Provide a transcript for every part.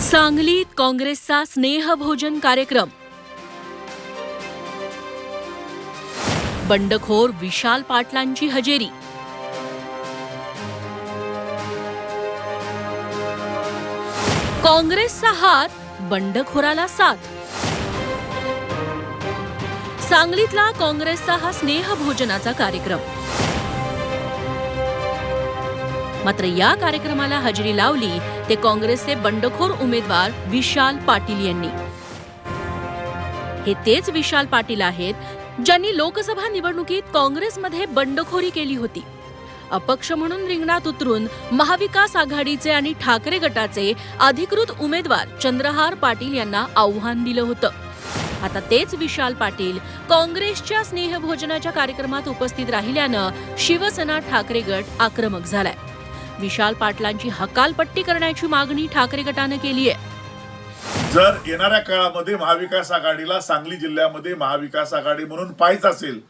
सांगलीत काँग्रेसचा स्नेहभोजन कार्यक्रम. बंडखोर विशाल पाटलांची हजेरी. काँग्रेसचा हात बंडखोराला साथ. सांगलीतला काँग्रेसचा हा स्नेहभोजनाचा कार्यक्रम. मात्र या कार्यक्रमाला हजेरी लावली ते काँग्रेसचे बंडखोर उमेदवार विशाल पाटील यांनी. हे तेच विशाल पाटील आहेत ज्यांनी लोकसभा निवडणुकीत काँग्रेसमध्ये बंडखोरी केली होती. अपक्ष म्हणून रिंगणात उतरून महाविकास आघाडीचे आणि ठाकरे गटाचे अधिकृत उमेदवार चंद्रहार पाटील यांना आव्हान दिलं होतं. आता तेच विशाल पाटील काँग्रेसच्या स्नेहभोजनाच्या कार्यक्रमात उपस्थित राहिल्यानं शिवसेना ठाकरे गट आक्रमक झालाय. विशाल पाटलांची हकालपट्टी करण्याची मागणी ठाकरे गटानं केली आहे. जर येणाऱ्या काळामध्ये महाविकास आघाडीला सांगली जिल्ह्यामध्ये महाविकास आघाडी म्हणून पाहायचं असेल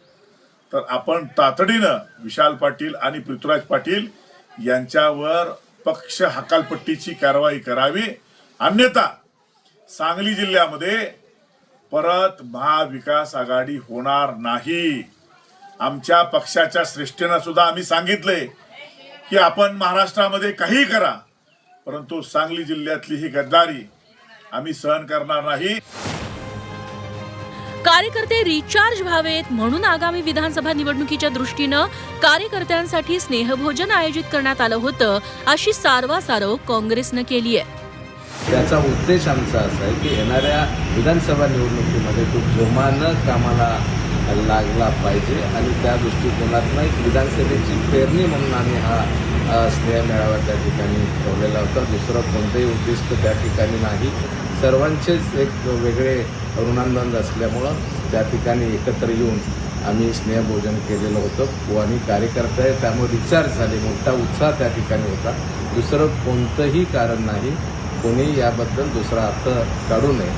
तर आपण तातडीनं विशाल पाटील आणि पृथ्वीराज पाटील यांच्यावर पक्ष हकालपट्टीची कारवाई करावी. अन्यथा सांगली जिल्ह्यामध्ये परत महाविकास आघाडी होणार नाही. आमच्या पक्षाच्या श्रेष्ठीनं सुद्धा आम्ही सांगितले की आपण महाराष्ट्रामध्ये काही करा परंतु सांगली जिल्ह्यातली ही गद्दारी आम्ही सहन करणार नाही. कार्यकर्ते रिचार्ज व्हावेत म्हणून आगामी विधानसभा निवडणुकीच्या दृष्टीनं कार्यकर्त्यांसाठी स्नेहभोजन आयोजित करण्यात आलं होतं अशी सारवासारव काँग्रेसनं केली आहे. त्याचा उद्देश आमचा असा आहे की येणाऱ्या विधानसभा निवडणुकीमध्ये तो जोमानं कामाला लागला पाहिजे आणि त्या दृष्टिकोनातनं एक विधानसभेची पेरणी म्हणून आम्ही हा स्नेह मेळावा त्या ठिकाणी ठेवलेला होता. दुसरं कोणतंही उद्दिष्ट त्या ठिकाणी नाही. सर्वांचेच एक वेगळे ऋणांदन असल्यामुळं त्या ठिकाणी एकत्र येऊन आम्ही स्नेहभोजन केलेलं होतं. आणि कार्यकर्ते आहे त्यामुळे रिचार्ज झाले. मोठा उत्साह त्या ठिकाणी होता. दुसरं कोणतंही कारण नाही. कोणी याबद्दल दुसरा अर्थ काढू नये.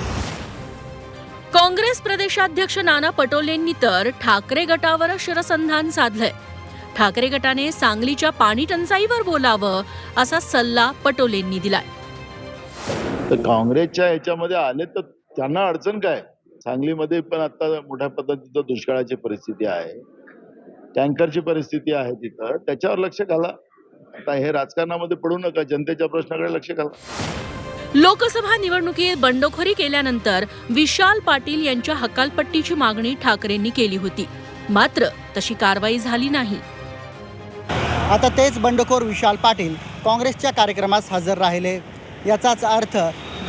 काँग्रेस प्रदेशाध्यक्ष नाना पटोलेंनी तर ठाकरे गटावर शरसंधान साधलंय. ठाकरे गटाने सांगलीच्या पाणी टंचाईवर बोलावं असा सल्ला पटोलेंनी दिलाय. तर काँग्रेसच्या ह्याच्यामध्ये आले तर त्यांना अडचण काय? सांगलीमध्ये पण आता मोठ्या पद्धतीचं दुष्काळाची परिस्थिती आहे. टँकरची परिस्थिती आहे तिथं. त्याच्यावर लक्ष घाला. आता हे राजकारणामध्ये पडू नका. जनतेच्या प्रश्नाकडे लक्ष घाला. लोकसभा निवडणुकीत बंडखोरी केल्यानंतर विशाल पाटील यांच्या हकालपट्टीची मागणी ठाकरेंनी केली होती. मात्र तशी कारवाई झाली नाही. आता तेच बंडखोर विशाल पाटील काँग्रेसच्या कार्यक्रमास हजर राहिले. याचाच अर्थ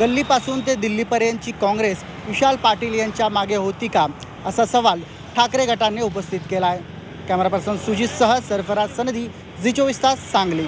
गल्लीपासून ते दिल्लीपर्यंतची काँग्रेस विशाल पाटील यांच्या मागे होती का असा सवाल ठाकरे गटाने उपस्थित केला आहे कॅमेरा पर्सन सुजितसह सरफराज सनदी झी चोवीस तास सांगली.